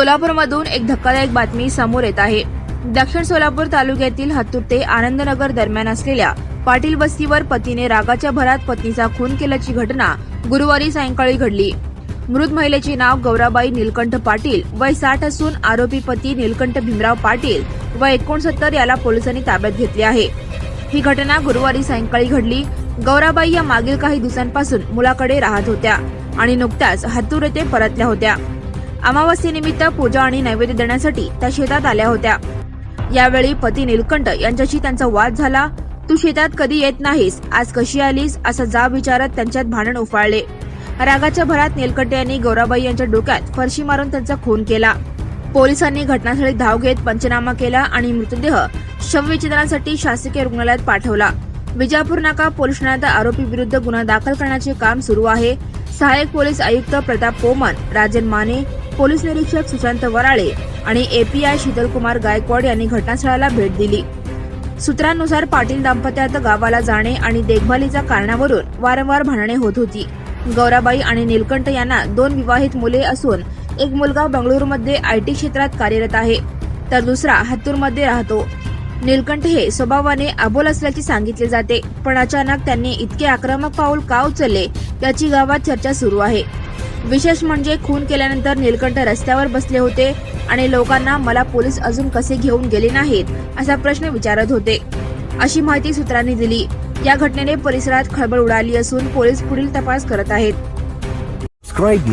सोलापूरमधून एक धक्कादायक बातमी समोर येत आहे. दक्षिण सोलापूर तालुक्यातील हत्तूर ते आनंदनगर दरम्यान असलेल्या पाटील बस्तीवर पतीने रागाच्या भरात पत्नीचा खून केल्याची घटना गुरुवारी सायंकाळी घडली. मृत महिलेचे नाव गौराबाई नीलकंठ पाटील वय साठ असून आरोपी पती नीलकंठ भीमराव पाटील व एकोणसत्तर याला पोलिसांनी ताब्यात घेतले आहे. ही घटना गुरुवारी सायंकाळी घडली. गौराबाई या मागील काही दिवसांपासून मुलाकडे राहत होत्या आणि नुकत्याच हत्तूर येथे परतल्या होत्या. अमावस्येनिमित्त पूजा आणि नैवेद्य देण्यासाठी त्या शेतात आल्या होत्या. यावेळी पती निलकंठ यांच्याशी त्यांचा वाद झाला. तू शेतात कधी येत नाहीस आज कशी आलीस? असा जाब विचारत त्यांच्यात भांडण उफाळले. रागाच्या भरात निलकंठ यांनी गौराबाई यांच्या डोक्यात फरशी मारून त्यांचा खून केला. पोलिसांनी घटनास्थळी धाव घेत पंचनामा केला आणि मृतदेह शवविच्छेदनासाठी शासकीय रुग्णालयात पाठवला. विजापूर नाका पोलीस ठाण्यात आरोपी विरुद्ध गुन्हा दाखल करण्याचे काम सुरू आहे. सहाय्यक पोलीस आयुक्त प्रताप पोमन राजन माने पोलीस निरीक्षक सुशांत वराळे आणि एपीआय शीतलकुमार गायकवाड यांनी घटनास्थळाला भेट दिली. सूत्रांनुसार पाटील दाम्पत्यात गावाला जाणे आणि देखभालीच्या कारणावरून वारंवार भांडणे होत होती. गौराबाई आणि निलकंठ यांना दोन विवाहित मुले असून एक मुलगा बंगळुरूमध्ये आयटी क्षेत्रात कार्यरत आहे तर दुसरा हत्तूरमध्ये राहतो. निलकंठ हे स्वभावाने अबोल असल्याचे सांगितले जाते पण अचानक त्यांनी इतके आक्रमक पाऊल का उचलले याची गावात चर्चा सुरू आहे. विशेष म्हणजे खून केल्यानंतर निलकंठ रस्त्यावर बसले होते आणि लोकांना मला पोलीस अजून कसे घेऊन गेले नाहीत? असा प्रश्न विचारत होते. अशी माहिती सूत्रांनी दिली. या घटनेने परिसरात खळबळ उडाली असून पोलीस पुढील तपास करत आहेत. Subscribe